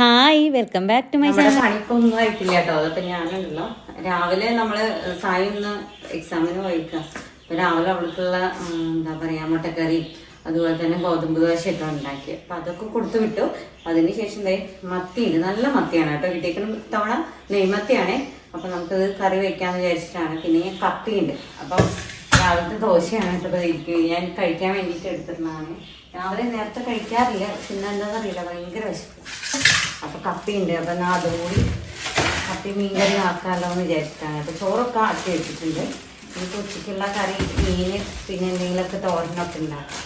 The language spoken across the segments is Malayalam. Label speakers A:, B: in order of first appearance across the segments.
A: Hi welcome back to my channel.
B: പണിക്കൊന്നും ആയിട്ടില്ല കേട്ടോ. അതൊക്കെ ഞാനുണ്ടല്ലോ. രാവിലെ നമ്മൾ സായി ഒന്ന് എക്സാമിന് വഹിക്കാം രാവിലെ അവൾക്കുള്ള എന്താ പറയാ മുട്ടക്കറി അതുപോലെ തന്നെ ഗോതമ്പ് ദോശയൊക്കെ ഉണ്ടാക്കി. അപ്പൊ അതൊക്കെ കൊടുത്തു വിട്ടു. അതിനുശേഷം ദേ മത്തിയുണ്ട്. നല്ല മത്തിയാണ് കേട്ടോ. കിട്ടിയേക്കുന്ന തവണ നെയ്മത്തിയാണേ അപ്പൊ നമുക്കത് കറി വെക്കാന്ന് വിചാരിച്ചിട്ടാണ്. പിന്നെ കപ്പിയുണ്ട് അപ്പൊ രാവിലത്തെ ദോശയാണ് കേട്ടോ ഇരിക്കുന്നത്. ഞാൻ കഴിക്കാൻ വേണ്ടിയിട്ട് എടുത്തിരുന്നതാണ്. രാവിലെ നേരത്തെ കഴിക്കാറില്ല. പിന്നെ എന്താണെന്നറിയില്ല ഭയങ്കര വിശപ്പ്. അപ്പൊ കപ്പിയുണ്ട്. അപ്പോൾ ഞാൻ അതുകൂടി കപ്പി മീൻകറി ആക്കാമല്ലോ എന്ന് വിചാരിച്ചിട്ടാണ്. അപ്പൊ ചോറൊക്കെ ആക്കി വെച്ചിട്ടുണ്ട്. എനിക്ക് ഉച്ചയ്ക്കുള്ള കറി മീന് പിന്നെ എന്തെങ്കിലുമൊക്കെ തോരനൊക്കെ ഉണ്ടാക്കാം.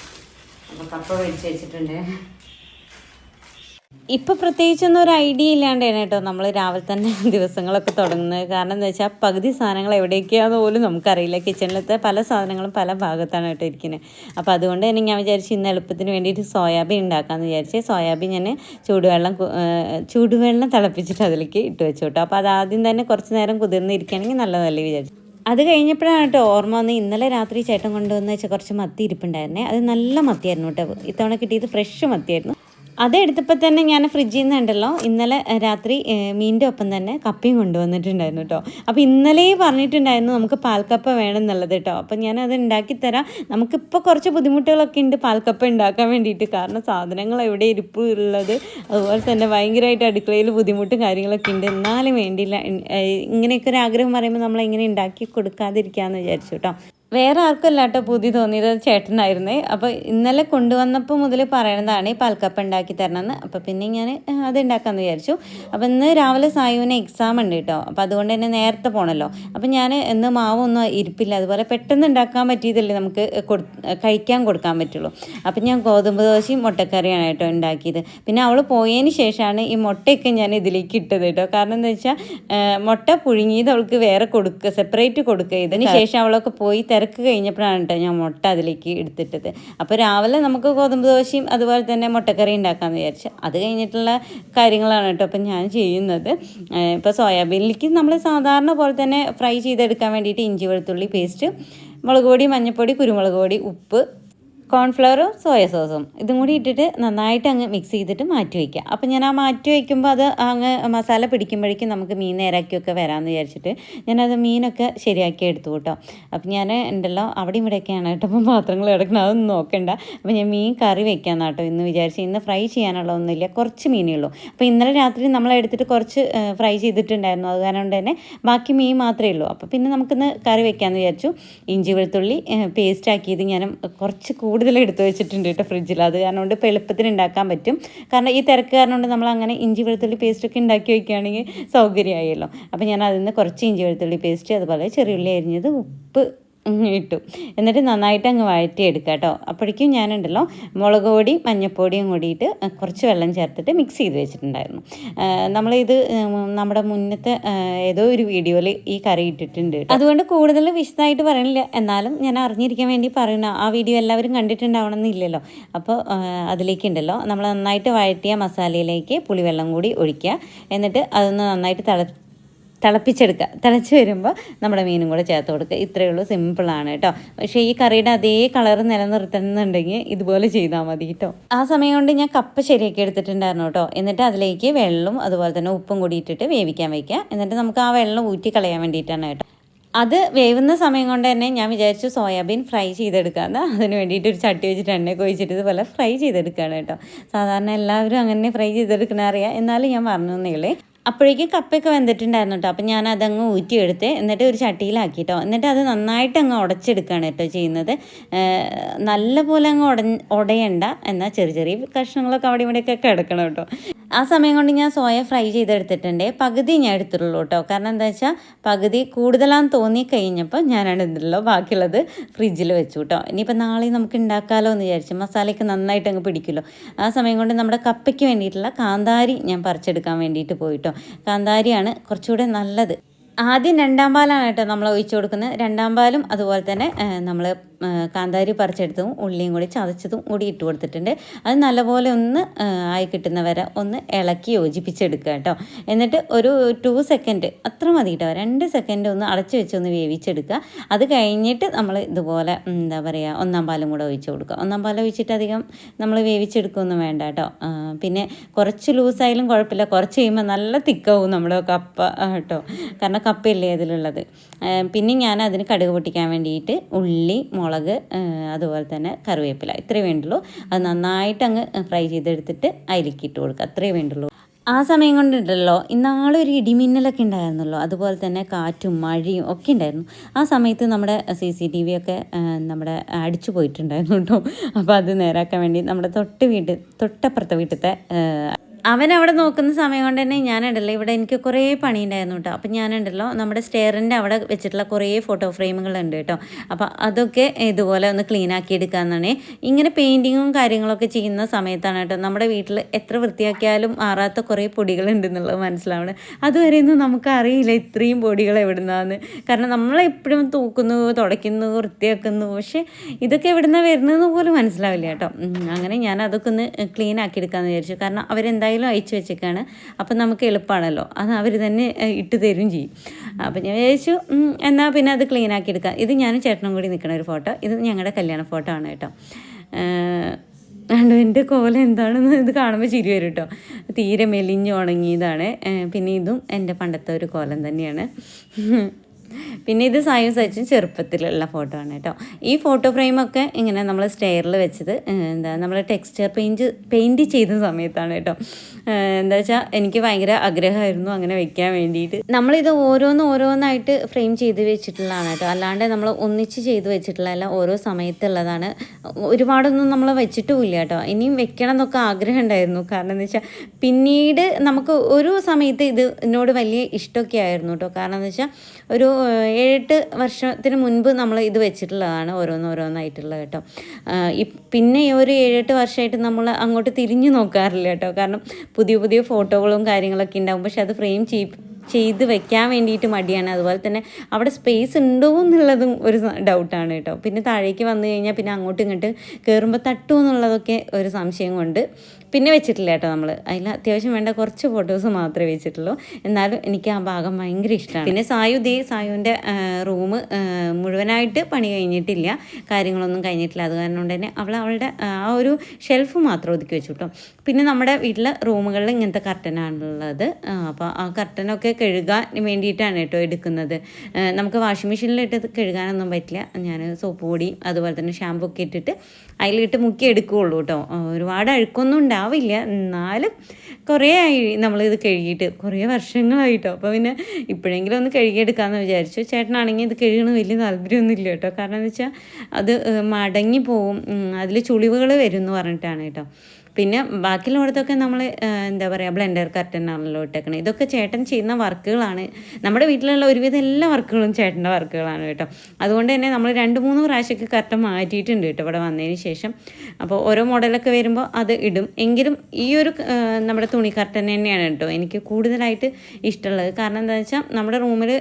B: അപ്പോൾ കപ്പ മേടിച്ച് വെച്ചിട്ടുണ്ട്.
A: ഇപ്പൊ പ്രത്യേകിച്ചൊന്നും ഒരു ഐഡിയ ഇല്ലാണ്ടാണ് കേട്ടോ നമ്മൾ രാവിലെ തന്നെ ദിവസങ്ങളൊക്കെ തുടങ്ങുന്നത്. കാരണം എന്താ വെച്ചാൽ പകുതി സാധനങ്ങൾ എവിടേക്കാന്ന് പോലും നമുക്കറിയില്ല. കിച്ചണിലത്തെ പല സാധനങ്ങളും പല ഭാഗത്താണ് കേട്ടോ ഇരിക്കുന്നത് അപ്പോൾ അതുകൊണ്ട് തന്നെ ഞാൻ വിചാരിച്ചു ഇന്ന് എളുപ്പത്തിന് വേണ്ടിയിട്ട് സോയാബീൻ ഉണ്ടാക്കാമെന്ന് വിചാരിച്ച് സോയാബീൻ ഞാൻ ചൂടുവെള്ളം ചൂടുവെള്ളം തിളപ്പിച്ചിട്ട് അതിലേക്ക് ഇട്ട് വെച്ചു കേട്ടോ. അപ്പോൾ അത് ആദ്യം തന്നെ കുറച്ച് നേരം കുതിർന്നിരിക്കുകയാണെങ്കിൽ നല്ലതല്ലേ വിചാരിച്ചു. അത് കഴിഞ്ഞപ്പോഴാണ് കേട്ടോ ഓർമ്മ വന്ന് ഇന്നലെ രാത്രി ചേട്ടൻ കൊണ്ടുവന്ന് വെച്ചാൽ കുറച്ച് മത്തി ഇരിപ്പുണ്ടായിരുന്നേ. അത് നല്ല മത്തിയായിരുന്നു കേട്ടോ. ഇത്തവണ കിട്ടിയത് ഫ്രഷ് മത്തിയായിരുന്നു. അതെടുത്തപ്പോൾ തന്നെ ഞാൻ ഫ്രിഡ്ജിൽ നിന്ന് ഉണ്ടല്ലോ ഇന്നലെ രാത്രി മീനിന്റെ ഒപ്പം തന്നെ കപ്പയും കൊണ്ടുവന്നിട്ടുണ്ടായിരുന്നു കേട്ടോ. അപ്പോൾ ഇന്നലെ പറഞ്ഞിട്ടുണ്ടായിരുന്നു നമുക്ക് പാൽക്കപ്പ വേണം എന്നുള്ളത് കേട്ടോ. അപ്പം ഞാനത് ഉണ്ടാക്കി തരാം. നമുക്കിപ്പോൾ കുറച്ച് ബുദ്ധിമുട്ടുകളൊക്കെ ഉണ്ട് പാൽക്കപ്പ ഉണ്ടാക്കാൻ വേണ്ടിയിട്ട്. കാരണം സാധനങ്ങൾ എവിടെ ഇരിപ്പ് ഉള്ളത് അതുപോലെ തന്നെ ഭയങ്കരമായിട്ട് അടുക്കളയിൽ ബുദ്ധിമുട്ടും കാര്യങ്ങളൊക്കെ ഉണ്ട്. എന്നാലും വേണ്ടിയില്ല. ഇങ്ങനെയൊക്കെ ഒരു ആഗ്രഹം പറയുമ്പോൾ നമ്മൾ എങ്ങനെ ഉണ്ടാക്കി കൊടുക്കാതിരിക്കാമെന്ന് വിചാരിച്ചു കേട്ടോ. വേറെ ആർക്കും അല്ല കേട്ടോ പുതിയ തോന്നിയത് ചേട്ടനായിരുന്നേ. അപ്പോൾ ഇന്നലെ കൊണ്ടുവന്നപ്പോൾ മുതൽ പറയണതാണ് ഈ പാൽക്കപ്പ ഉണ്ടാക്കി തരണമെന്ന്. അപ്പോൾ പിന്നെ ഞാൻ അത് ഉണ്ടാക്കാമെന്ന് വിചാരിച്ചു. അപ്പോൾ ഇന്ന് രാവിലെ സായുവിന് എക്സാം ഉണ്ട് കേട്ടോ അപ്പോൾ അതുകൊണ്ട് തന്നെ നേരത്തെ പോകണമല്ലോ അപ്പോൾ ഞാൻ ഇന്ന് മാവൊന്നും ഇരിപ്പില്ല. അതുപോലെ പെട്ടെന്ന് ഉണ്ടാക്കാൻ പറ്റിയതല്ലേ നമുക്ക് കൊടു കഴിക്കാൻ കൊടുക്കാൻ പറ്റുള്ളൂ. അപ്പോൾ ഞാൻ ഗോതമ്പ് ദോശയും മുട്ടക്കറിയാണ് കേട്ടോ ഉണ്ടാക്കിയത്. പിന്നെ അവൾ പോയതിന് ശേഷമാണ് ഈ മുട്ടയൊക്കെ ഞാൻ ഇതിലേക്ക് ഇട്ടത് കേട്ടോ കാരണം എന്താ വെച്ചാൽ മുട്ട പുഴുങ്ങിയത് അവൾക്ക് വേറെ കൊടുക്കുക സെപ്പറേറ്റ് കൊടുക്കുക ഇതിന് ശേഷം അവളൊക്കെ പോയി തിരക്ക് കഴിഞ്ഞപ്പോഴാണ് കേട്ടോ ഞാൻ മുട്ട അതിലേക്ക് എടുത്തിട്ടത്. അപ്പോൾ രാവിലെ നമുക്ക് ഗോതമ്പ് ദോശയും അതുപോലെ തന്നെ മുട്ടക്കറി ഉണ്ടാക്കാമെന്ന് വിചാരിച്ചു അത് കഴിഞ്ഞിട്ടുള്ള കാര്യങ്ങളാണ് കേട്ടോ അപ്പം ഞാൻ ചെയ്യുന്നത്. ഇപ്പോൾ സോയാബീനിലേക്ക് നമ്മൾ സാധാരണ പോലെ തന്നെ ഫ്രൈ ചെയ്തെടുക്കാൻ വേണ്ടിയിട്ട് ഇഞ്ചി വെളുത്തുള്ളി പേസ്റ്റ് മുളക് പൊടി മഞ്ഞൾപ്പൊടി കുരുമുളക് പൊടി ഉപ്പ് കോൺഫ്ലവറും സോയ സോസും. ഇതും കൂടി ഇട്ടിട്ട് നന്നായിട്ട് അങ്ങ് മിക്സ് ചെയ്തിട്ട് മാറ്റി വയ്ക്കുക അപ്പോൾ ഞാൻ ആ മാറ്റി വയ്ക്കുമ്പോൾ അത് അങ്ങ് മസാല പിടിക്കുമ്പോഴേക്കും നമുക്ക് മീൻ നേരാക്കിയൊക്കെ വരാമെന്ന് വിചാരിച്ചിട്ട് ഞാനത് മീനൊക്കെ ശരിയാക്കി എടുത്തു കേട്ടോ. അപ്പം ഞാൻ ഉണ്ടല്ലോ അവിടെ ഇവിടെയൊക്കെയാണ് കേട്ടോ. അപ്പം പാത്രങ്ങൾ കിടക്കണം അതൊന്നും നോക്കണ്ട. അപ്പോൾ ഞാൻ മീൻ കറി വെക്കാമെന്ന് കേട്ടോ ഇന്ന് വിചാരിച്ച്. ഇന്ന് ഫ്രൈ ചെയ്യാനുള്ള ഒന്നുമില്ല. കുറച്ച് മീനേ ഉള്ളൂ. അപ്പോൾ ഇന്നലെ രാത്രി നമ്മൾ എടുത്തിട്ട് കുറച്ച് ഫ്രൈ ചെയ്തിട്ടുണ്ടായിരുന്നു. അത് കാരണം കൊണ്ട് തന്നെ ബാക്കി മീൻ മാത്രമേ ഉള്ളൂ. അപ്പോൾ പിന്നെ നമുക്കിന്ന് കറി വെക്കാമെന്ന് വിചാരിച്ചു. ഇഞ്ചി വെളുത്തുള്ളി പേസ്റ്റ് ആക്കിയത് ഞാൻ കുറച്ച് കൂടുതൽ എടുത്ത് വെച്ചിട്ടുണ്ട് കേട്ടോ ഫ്രിഡ്ജിൽ. അത് കാരണം കൊണ്ട് ഇപ്പോൾ എളുപ്പത്തിന് ഉണ്ടാക്കാൻ പറ്റും. കാരണം ഈ തിരക്ക് കാരണം കൊണ്ട് നമ്മൾ അങ്ങനെ ഇഞ്ചി വെളുത്തുള്ളി പേസ്റ്റൊക്കെ ഉണ്ടാക്കി വയ്ക്കുകയാണെങ്കിൽ സൗകര്യമായല്ലോ. അപ്പോൾ ഞാൻ അതിൽ നിന്ന് കുറച്ച് ഇഞ്ചി വെളുത്തുള്ളി പേസ്റ്റ് അതുപോലെ ചെറിയുള്ളി അരിഞ്ഞത് ഉപ്പ് ഇട്ടു. എന്നിട്ട് നന്നായിട്ട് അങ്ങ് വഴറ്റിയെടുക്കുക കേട്ടോ. അപ്പോഴേക്കും ഞാനുണ്ടല്ലോ മുളക് പൊടി മഞ്ഞൾപ്പൊടിയും കൂടിയിട്ട് കുറച്ച് വെള്ളം ചേർത്തിട്ട് മിക്സ് ചെയ്ത് വെച്ചിട്ടുണ്ടായിരുന്നു. നമ്മളിത് നമ്മുടെ മുന്നത്തെ ഏതോ ഒരു വീഡിയോയിൽ ഈ കറി ഇട്ടിട്ടുണ്ട് അതുകൊണ്ട് കൂടുതൽ വിശദമായിട്ട് പറയണില്ല. എന്നാലും ഞാൻ അറിഞ്ഞിരിക്കാൻ വേണ്ടി പറയുന്ന. ആ വീഡിയോ എല്ലാവരും കണ്ടിട്ടുണ്ടാവണം എന്നില്ലല്ലോ അപ്പോൾ അതിലേക്ക് അതിലേക്കുണ്ടല്ലോ. നമ്മൾ നന്നായിട്ട് വഴറ്റിയ മസാലയിലേക്ക് പുളിവെള്ളം കൂടി ഒഴിക്കുക. എന്നിട്ട് അതൊന്ന് നന്നായിട്ട് തിള തിളപ്പിച്ചെടുക്കുക. തിളച്ച് വരുമ്പോൾ നമ്മുടെ മീനും കൂടെ ചേർത്ത് കൊടുക്കുക. ഇത്രയേ ഉള്ളൂ. സിമ്പിളാണ് കേട്ടോ. പക്ഷേ ഈ കറിയുടെ അതേ കളർ നിലനിർത്തണമെന്നുണ്ടെങ്കിൽ ഇതുപോലെ ചെയ്താൽ മതി കേട്ടോ. ആ സമയം കൊണ്ട് ഞാൻ കപ്പ ശരിയാക്കി എടുത്തിട്ടുണ്ടായിരുന്നു കേട്ടോ. എന്നിട്ട് അതിലേക്ക് വെള്ളവും അതുപോലെ തന്നെ ഉപ്പും കൂടി ഇട്ടിട്ട് വേവിക്കാൻ വയ്ക്കുക എന്നിട്ട് നമുക്ക് ആ വെള്ളം ഊറ്റി കളയാൻ വേണ്ടിയിട്ടാണ് കേട്ടോ. അത് വേവുന്ന സമയം കൊണ്ട് തന്നെ ഞാൻ വിചാരിച്ചു സോയാബീൻ ഫ്രൈ ചെയ്തെടുക്കാമെന്ന്. അതിന് വേണ്ടിയിട്ട് ഒരു ചട്ടി വെച്ചിട്ട് എണ്ണയൊക്കെ ഒഴിച്ചിട്ട് ഇതുപോലെ ഫ്രൈ ചെയ്തെടുക്കുകയാണ് കേട്ടോ. സാധാരണ എല്ലാവരും അങ്ങനെ ഫ്രൈ ചെയ്തെടുക്കണ അറിയാം. എന്നാലും ഞാൻ പറഞ്ഞു തന്നേളേ അപ്പോഴേക്കും കപ്പയൊക്കെ വെന്തിട്ടുണ്ടായിരുന്നു കേട്ടോ. അപ്പം ഞാൻ അതങ്ങ് ഊറ്റിയെടുത്ത് എന്നിട്ട് ഒരു ചട്ടിയിലാക്കി കേട്ടോ എന്നിട്ട് അത് നന്നായിട്ട് അങ്ങ് ഉടച്ചെടുക്കുകയാണ് കേട്ടോ ചെയ്യുന്നത്. നല്ല പോലെ അങ്ങ് ഉട ഉടയണ്ട. എന്നാൽ ചെറിയ ചെറിയ കഷ്ണങ്ങളൊക്കെ അവിടെ ഇവിടെയൊക്കെ കിടക്കണം കേട്ടോ. ആ സമയം കൊണ്ട് ഞാൻ സോയ ഫ്രൈ ചെയ്തെടുത്തിട്ടുണ്ട്. പകുതി ഞാൻ എടുത്തിട്ടുള്ളൂ കേട്ടോ. കാരണം എന്താ വെച്ചാൽ പകുതി കൂടുതലാന്ന് തോന്നി കഴിഞ്ഞപ്പോൾ ഞാനാണ് എന്തുള്ളൂ ബാക്കിയുള്ളത് ഫ്രിഡ്ജിൽ വെച്ചു കേട്ടോ. ഇനിയിപ്പോൾ നാളെ നമുക്ക് ഉണ്ടാക്കാമല്ലോ എന്ന് വിചാരിച്ചു. മസാലയ്ക്ക് നന്നായിട്ട് അങ്ങ് പിടിക്കുമല്ലോ. ആ സമയം കൊണ്ട് നമ്മുടെ കപ്പയ്ക്ക് വേണ്ടിയിട്ടുള്ള കാന്താരി ഞാൻ പറിച്ചെടുക്കാൻ വേണ്ടിയിട്ട് പോയിട്ടോ. കാന്താരിയാണ് കുറച്ചുകൂടെ നല്ലത്. ആദ്യം രണ്ടാം പാലാണ് കേട്ടോ നമ്മൾ ഒഴിച്ചു കൊടുക്കുന്നത്. രണ്ടാം പാലും അതുപോലെ തന്നെ നമ്മൾ കാന്താരി പറിച്ചെടുത്തതും ഉള്ളിയും കൂടി ചതച്ചതും കൂടി ഇട്ട് കൊടുത്തിട്ടുണ്ട്. അത് നല്ലപോലെ ഒന്ന് ആയി കിട്ടുന്ന വരെ ഒന്ന് ഇളക്കി യോജിപ്പിച്ചെടുക്കുക കേട്ടോ. എന്നിട്ട് ഒരു ടു സെക്കൻഡ് അത്ര മതി കേട്ടോ. രണ്ട് സെക്കൻഡ് ഒന്ന് അടച്ചു വെച്ച് ഒന്ന് വേവിച്ചെടുക്കുക. അത് കഴിഞ്ഞിട്ട് നമ്മൾ ഇതുപോലെ എന്താ പറയുക ഒന്നാം പാലും കൂടെ ഒഴിച്ച് കൊടുക്കുക. ഒന്നാം പാൽ ഒഴിച്ചിട്ട് അധികം നമ്മൾ വേവിച്ചെടുക്കുകയൊന്നും വേണ്ട കേട്ടോ. പിന്നെ കുറച്ച് ലൂസായാലും കുഴപ്പമില്ല. കുറച്ച് കഴിയുമ്പോൾ നല്ല തിക്കാവും നമ്മുടെ കപ്പ കേട്ടോ. കാരണം കപ്പയല്ലേ അതിലുള്ളത്. പിന്നെ ഞാൻ അതിന് കടുക് പൊട്ടിക്കാൻ വേണ്ടിയിട്ട് ഉള്ളി മുളക് ആ, അതുപോലെ തന്നെ കറിവേപ്പില. ഇത്രയേ വേണ്ടുള്ളൂ. അത് നന്നായിട്ട് അങ്ങ് ഫ്രൈ ചെയ്തെടുത്തിട്ട് അതിലേക്ക് ഇട്ട് കൊടുക്കുക. അത്രയേ വേണ്ടുള്ളൂ. ആ സമയം കൊണ്ടുണ്ടല്ലോ ഇന്നാളൊരു ഇടിമിന്നലൊക്കെ ഉണ്ടായിരുന്നല്ലോ. അതുപോലെ തന്നെ കാറ്റും മഴയും ഒക്കെ ഉണ്ടായിരുന്നു. ആ സമയത്ത് നമ്മുടെ സി സി ടി വി ഒക്കെ നമ്മുടെ അടിച്ചു പോയിട്ടുണ്ടായിരുന്നു കേട്ടോ. അപ്പോൾ അത് നേരാക്കാൻ വേണ്ടി നമ്മുടെ തൊട്ട് വീട്ട് തൊട്ടപ്പുറത്തെ വീട്ടിലത്തെ അവൻ അവിടെ നോക്കുന്ന സമയം കൊണ്ട് തന്നെ ഞാനുണ്ടല്ലോ. ഇവിടെ എനിക്ക് കുറേ പണിയുണ്ടായിരുന്നു കേട്ടോ അപ്പം ഞാനുണ്ടല്ലോ നമ്മുടെ സ്റ്റെയറിന്റെ അവിടെ വെച്ചിട്ടുള്ള കുറേ ഫോട്ടോ ഫ്രെയിമുകളുണ്ട് കേട്ടോ അപ്പോൾ അതൊക്കെ ഇതുപോലെ ഒന്ന് ക്ലീൻ ആക്കി എടുക്കാമെന്നാണ് ഇങ്ങനെ പെയിന്റിങ്ങും കാര്യങ്ങളൊക്കെ ചെയ്യുന്ന സമയത്താണ് കേട്ടോ നമ്മുടെ വീട്ടിൽ എത്ര വൃത്തിയാക്കിയാലും മാറാത്ത കുറേ പൊടികളുണ്ട് എന്നുള്ളത് മനസ്സിലാവണം. അതുവരെയൊന്നും നമുക്ക് അറിയില്ല ഇത്രയും പൊടികൾ എവിടുന്നാന്ന്. കാരണം നമ്മളെപ്പോഴും തൂക്കുന്നു തുടയ്ക്കുന്നു വൃത്തിയാക്കുന്നു. പക്ഷേ ഇതൊക്കെ എവിടുന്നാണ് വരുന്നതെന്ന് പോലും മനസ്സിലാവില്ല കേട്ടോ അങ്ങനെ ഞാൻ അതൊക്കെ ഒന്ന് ക്ലീൻ ആക്കി എടുക്കാമെന്ന് വിചാരിച്ചു. കാരണം അവരെന്തായാലും അയച്ചു വെച്ചേക്കാണ്. അപ്പം നമുക്ക് എളുപ്പമാണല്ലോ അത് അവർ തന്നെ ഇട്ട് തരും ചെയ്യും. അപ്പം ഞാൻ വിചാരിച്ചു എന്നാൽ പിന്നെ അത് ക്ലീൻ ആക്കി എടുക്കാം. ഇത് ഞാനും ചേട്ടനും കൂടി നിൽക്കുന്ന ഒരു ഫോട്ടോ. ഇത് ഞങ്ങളുടെ കല്യാണ ഫോട്ടോ ആണ് കേട്ടോ. എന്റെ കോലം എന്താണെന്ന് ഇത് കാണുമ്പോൾ ചിരി വരും കേട്ടോ. തീരെ മെലിഞ്ഞ് ഉണങ്ങിയതാണ്. പിന്നെ ഇതും എന്റെ പണ്ടത്തെ ഒരു കോലം തന്നെയാണ്. പിന്നെ ഇത് സായും സച്ചിൻ ചെറുപ്പത്തിലുള്ള ഫോട്ടോ ആണ് കേട്ടോ. ഈ ഫോട്ടോ ഫ്രെയിമൊക്കെ ഇങ്ങനെ നമ്മൾ സ്റ്റെയറിൽ വെച്ചത് എന്താ നമ്മൾ ടെക്സ്ചർ പെയിന്റ് പെയിന്റ് ചെയ്ത സമയത്താണ് കേട്ടോ. എന്താ വെച്ചാൽ എനിക്ക് ഭയങ്കര ആഗ്രഹമായിരുന്നു അങ്ങനെ വെക്കാൻ വേണ്ടിയിട്ട്. നമ്മളിത് ഓരോന്ന് ഓരോന്നായിട്ട് ഫ്രെയിം ചെയ്ത് വെച്ചിട്ടുള്ളതാണ് കേട്ടോ. അല്ലാണ്ട് നമ്മൾ ഒന്നിച്ച് ചെയ്ത് വെച്ചിട്ടുള്ളതല്ല ഓരോ സമയത്തുള്ളതാണ്. ഒരുപാടൊന്നും നമ്മൾ വെച്ചിട്ടുമില്ല കേട്ടോ. ഇനിയും വെക്കണം എന്നൊക്കെ ആഗ്രഹം ഉണ്ടായിരുന്നു. കാരണം എന്ന് വെച്ചാൽ പിന്നീട് നമുക്ക് ഒരു സമയത്ത് ഇത് എന്നോട് വലിയ ഇഷ്ടമൊക്കെ ആയിരുന്നു കേട്ടോ. കാരണം എന്ന് വെച്ചാൽ ഒരു ഏഴെട്ട് വർഷത്തിന് മുൻപ് നമ്മൾ ഇത് വെച്ചിട്ടുള്ളതാണ് ഓരോന്ന് ഓരോന്നായിട്ടുള്ളത് കേട്ടോ പിന്നെ ഈ ഒരു ഏഴെട്ട് വർഷമായിട്ട് നമ്മൾ അങ്ങോട്ട് തിരിഞ്ഞു നോക്കാറില്ല കേട്ടോ. കാരണം പുതിയ പുതിയ ഫോട്ടോകളും കാര്യങ്ങളൊക്കെ ഉണ്ടാകും. പക്ഷെ അത് ഫ്രെയിം ചെയ് ചെയ്ത് വെക്കാൻ വേണ്ടിയിട്ട് മടിയാണ്. അതുപോലെ തന്നെ അവിടെ സ്പേസ് ഉണ്ടോ എന്നുള്ളതും ഒരു ഡൗട്ടാണ് കേട്ടോ. പിന്നെ താഴേക്ക് വന്നു കഴിഞ്ഞാൽ പിന്നെ അങ്ങോട്ടും ഇങ്ങോട്ട് കയറുമ്പോൾ തട്ടുമോ എന്നുള്ളതൊക്കെ ഒരു സംശയം കൊണ്ട് പിന്നെ വെച്ചിട്ടില്ല കേട്ടോ നമ്മൾ അതിൽ അത്യാവശ്യം വേണ്ട കുറച്ച് ഫോട്ടോസ് മാത്രമേ വെച്ചിട്ടുള്ളൂ. എന്നാലും എനിക്ക് ആ ഭാഗം ഭയങ്കര ഇഷ്ടമാണ് പിന്നെ സായു ദേ സായുവിന്റെ റൂം മുഴുവനായിട്ട് പണി കഴിഞ്ഞിട്ടില്ല. കാര്യങ്ങളൊന്നും കഴിഞ്ഞിട്ടില്ല. അത് കാരണം കൊണ്ട് തന്നെ അവൾ അവളുടെ ആ ഒരു ഷെൽഫ് മാത്രം ഒതുക്കി വെച്ചു കേട്ടോ പിന്നെ നമ്മുടെ വീട്ടിലെ റൂമുകളിൽ ഇങ്ങനത്തെ കർട്ടനാണുള്ളത് അപ്പോൾ ആ കർട്ടനൊക്കെ കഴുകാൻ വേണ്ടിയിട്ടാണ് കേട്ടോ എടുക്കുന്നത്. നമുക്ക് വാഷിംഗ് മെഷീനിലിട്ട് കഴുകാനൊന്നും പറ്റില്ല. ഞാൻ സോപ്പ് പൊടി അതുപോലെ തന്നെ ഷാമ്പൂ ഒക്കെ ഇട്ടിട്ട് അതിലിട്ട് മുക്കി എടുക്കുകയുള്ളൂ കേട്ടോ. ഒരുപാട് അഴുക്കൊന്നും ഉണ്ടാവില്ല. എന്നാലും കുറേ ആയി നമ്മളിത് കഴുകിയിട്ട് കുറേ വർഷങ്ങളായിട്ടോ. അപ്പോൾ പിന്നെ ഇപ്പോഴെങ്കിലും ഒന്ന് കഴുകിയെടുക്കാമെന്ന് വിചാരിച്ചു. ചേട്ടനാണെങ്കിൽ ഇത് കഴുകണ വലിയ താല്പര്യമൊന്നും ഇല്ല കേട്ടോ. കാരണം എന്ന് വെച്ചാൽ അത് മടങ്ങി പോവും. അതിൽ ചുളിവുകൾ വരും എന്ന് പറഞ്ഞിട്ടാണ് കേട്ടോ. പിന്നെ ബാക്കിയുള്ളവിടത്തൊക്കെ നമ്മൾ എന്താ പറയുക ബ്ലെൻഡർ കർട്ടനാണല്ലോ ഇട്ടേക്കണത് ഇതൊക്കെ ചേട്ടൻ ചെയ്യുന്ന വർക്കുകളാണ്. നമ്മുടെ വീട്ടിലുള്ള ഒരുവിധം എല്ലാ വർക്കുകളും ചേട്ടന്റെ വർക്കുകളാണ് കേട്ടോ. അതുകൊണ്ട് തന്നെ നമ്മൾ രണ്ട് മൂന്ന് പ്രാവശ്യമൊക്കെ കർട്ടൻ മാറ്റിയിട്ടുണ്ട് കേട്ടോ ഇവിടെ വന്നതിന് ശേഷം. അപ്പോൾ ഓരോ മോഡലൊക്കെ വരുമ്പോൾ അത് ഇടും. എങ്കിലും ഈ ഒരു നമ്മുടെ തുണി കർട്ടൻ തന്നെയാണ് കേട്ടോ എനിക്ക് കൂടുതലായിട്ട് ഇഷ്ടമുള്ളത്. കാരണം എന്താ വെച്ചാൽ നമ്മുടെ റൂമിൽ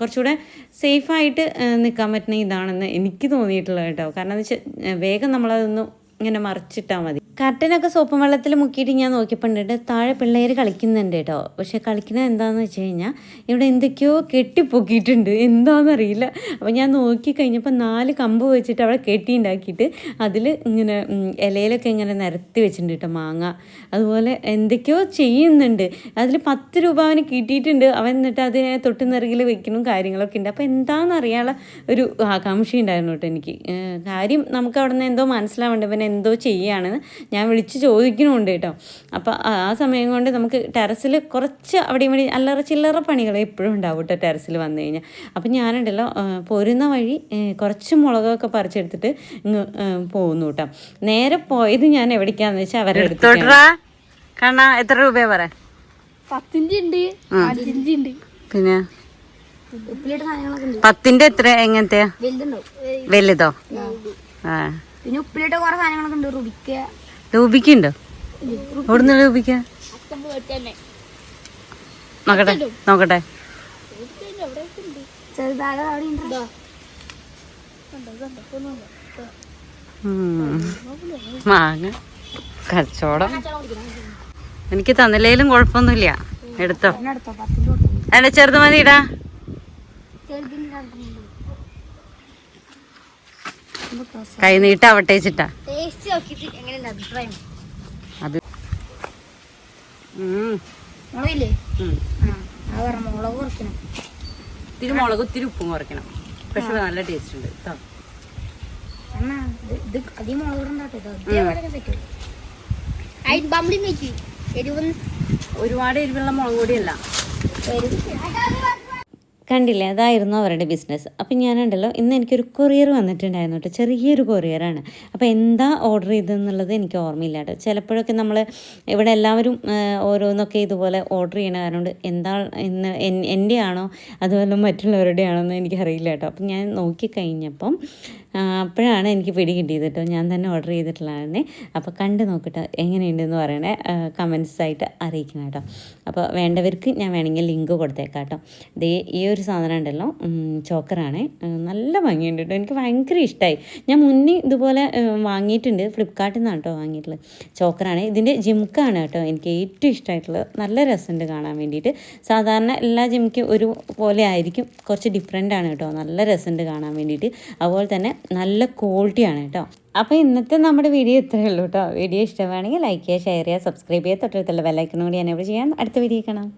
A: കുറച്ചുകൂടെ സേഫായിട്ട് നിൽക്കാൻ പറ്റുന്ന ഇതാണെന്ന് എനിക്ക് തോന്നിയിട്ടുള്ളത് കേട്ടോ. കാരണം എന്താ വെച്ചാൽ വേഗം നമ്മളതൊന്ന് ഇങ്ങനെ മറിച്ചിട്ടാൽ മതി. കർട്ടനൊക്കെ സോപ്പും വെള്ളത്തിൽ മുക്കിയിട്ട് ഞാൻ നോക്കിയപ്പോണ്ടിട്ട് താഴെ പിള്ളേർ കളിക്കുന്നുണ്ട് കേട്ടോ. പക്ഷെ കളിക്കുന്നത് എന്താണെന്ന് വെച്ച് കഴിഞ്ഞാൽ ഇവിടെ എന്തൊക്കെയോ കെട്ടിപ്പൊക്കിയിട്ടുണ്ട്. എന്താണെന്നറിയില്ല അപ്പോൾ ഞാൻ നോക്കി കഴിഞ്ഞപ്പോൾ നാല് കമ്പ് വെച്ചിട്ട് അവിടെ കെട്ടി ഉണ്ടാക്കിയിട്ട് അതിൽ ഇങ്ങനെ ഇലയിലൊക്കെ ഇങ്ങനെ നിരത്തി വെച്ചിട്ടുണ്ട് കേട്ടോ മാങ്ങ. അതുപോലെ എന്തൊക്കെയോ ചെയ്യുന്നുണ്ട്. അതിൽ പത്ത് രൂപ അവന് കിട്ടിയിട്ടുണ്ട്. അവൻ എന്നിട്ട് അതിനെ തൊട്ട് നിറകിൽ വെക്കണം കാര്യങ്ങളൊക്കെ ഉണ്ട്. അപ്പോൾ എന്താണെന്ന് അറിയാനുള്ള ഒരു ആകാംക്ഷ ഉണ്ടായിരുന്നു കേട്ടോ എനിക്ക്. കാര്യം നമുക്ക് അവിടെ നിന്ന് എന്തോ മനസ്സിലാവേണ്ട. ഇവൻ എന്തോ ചെയ്യുകയാണെന്ന് ഞാൻ വിളിച്ച് ചോദിക്കണമുണ്ട് കേട്ടോ. അപ്പോൾ ആ സമയം കൊണ്ട് നമുക്ക് ടെറസിൽ കുറച്ച് അവിടെ ഇവിടെ അല്ലറ ചില്ലറ പണികൾ എപ്പോഴും ഉണ്ടാവും കേട്ടോ ടെറസിൽ വന്നു കഴിഞ്ഞാൽ അപ്പം ഞാനുണ്ടല്ലോ പോരുന്ന വഴി കുറച്ച് മുളകൊക്കെ പറിച്ചെടുത്തിട്ട് ഇങ്ങ് പോകുന്നു കേട്ടോ നേരെ പോയത് ഞാൻ എവിടേക്കാന്ന് വെച്ചാൽ അവരുടെ അടുത്ത് കാണാ എത്ര രൂപയാ പറ
C: പത്തിന്റെ ഉണ്ട് അഞ്ചിന്റെ ഉണ്ട്
A: പിന്നെ? പത്തിന്റെ എത്ര എങ്ങനത്തെയാ? വലുതോ? ആ.
C: പിന്നെ ഉപ്പിലിട്ട കുറെ സാധനങ്ങളൊക്കെ ഉണ്ട് റുബിക്ക
A: രൂപിക്കുണ്ടോ എവിടുന്ന് രൂപിക്ക നോക്കട്ടെ നോക്കട്ടെ.
C: ചെറുതാകെ അവിടെ ഉണ്ട്.
A: മാങ്ങ കച്ചവടം. എനിക്ക് തന്നില്ലേലും കുഴപ്പമൊന്നുമില്ല. എടുത്തോ. അല്ല ചെറുത്
C: രണ്ടെണ്ണം
A: കൈ നീട്ട അവട്ടേച്ചിട്ടാ
C: ടേസ്റ്റ് നോക്കിയിട്ട് എങ്ങനെയുണ്ട് അഭിപ്രായം?
A: അത് ഇത്തിരി മുളക് ഇത്തിരി ഉപ്പും കുറയ്ക്കണം. പക്ഷെ നല്ല ടേസ്റ്റ് ഉണ്ട് കേട്ടോ ഒരുപാട് എരിവുള്ള മുളക് പൊടിയല്ല. കണ്ടില്ലേ? അതായിരുന്നു അവരുടെ ബിസിനസ് അപ്പം ഞാനുണ്ടല്ലോ ഇന്ന് എനിക്കൊരു കൊറിയർ വന്നിട്ടുണ്ടായിരുന്നു കേട്ടോ ചെറിയൊരു കൊറിയറാണ് അപ്പോൾ എന്താ ഓർഡർ ചെയ്തതെന്നുള്ളത് എനിക്ക് ഓർമ്മയില്ല കേട്ടോ ചിലപ്പോഴൊക്കെ നമ്മൾ ഇവിടെ എല്ലാവരും ഓരോന്നൊക്കെ ഇതുപോലെ ഓർഡർ ചെയ്യണ കാരണം എന്താ ഇന്ന് എൻ- എന്റെ ആണോ അതുപോലെ മറ്റുള്ളവരുടെ ആണോ എന്ന് എനിക്കറിയില്ല കേട്ടോ അപ്പം ഞാൻ നോക്കിക്കഴിഞ്ഞപ്പം അപ്പോഴാണ് എനിക്ക് പിടി കിട്ടിയത് കേട്ടോ ഞാൻ തന്നെ ഓർഡർ ചെയ്തിട്ടുള്ളതാണ്. അപ്പോൾ കണ്ട് നോക്കട്ടെ എങ്ങനെയുണ്ടെന്ന് പറയണേ കമൻസായിട്ട് അറിയിക്കണം കേട്ടോ അപ്പോൾ വേണ്ടവർക്ക് ഞാൻ വേണമെങ്കിൽ ലിങ്ക് കൊടുത്തേക്കാം കേട്ടോ ദേ ഈ ഒരു സാധനം ഉണ്ടല്ലോ ചോക്കറാണ്. നല്ല ഭംഗിയുണ്ട് കേട്ടോ. എനിക്ക് ഭയങ്കര ഇഷ്ടമായി ഞാൻ മുന്നേ ഇതുപോലെ വാങ്ങിയിട്ടുണ്ട്. ഫ്ലിപ്കാർട്ടിൽ നിന്നാണ് കേട്ടോ വാങ്ങിയിട്ടുള്ളത്. ചോക്കറാണ്. ഇതിന്റെ ജിംക്കാണ് കേട്ടോ എനിക്ക് ഏറ്റവും ഇഷ്ടമായിട്ടുള്ളത്. നല്ല രസമുണ്ട് കാണാൻ വേണ്ടിയിട്ട്. സാധാരണ എല്ലാ ജിംക്കും ഒരു പോലെ ആയിരിക്കും. കുറച്ച് ഡിഫറെന്റ് ആണ് കേട്ടോ. നല്ല രസമുണ്ട് കാണാൻ വേണ്ടിയിട്ട്. അതുപോലെ തന്നെ നല്ല ക്വാളിറ്റിയാണ് കേട്ടോ. അപ്പോൾ ഇന്നത്തെ നമ്മുടെ വീഡിയോ ഇത്രയേ ഉള്ളൂ കേട്ടോ. വീഡിയോ ഇഷ്ടമാണെങ്കിൽ ലൈക്ക് ചെയ്യുക ഷെയർ ചെയ്യുക സബ്സ്ക്രൈബ് ചെയ്യുക. തൊട്ടടുത്തുള്ള ബെല്ലൈക്കനും കൂടി എനേബിൾ ചെയ്യാം അടുത്ത വീഡിയോ കാണാം.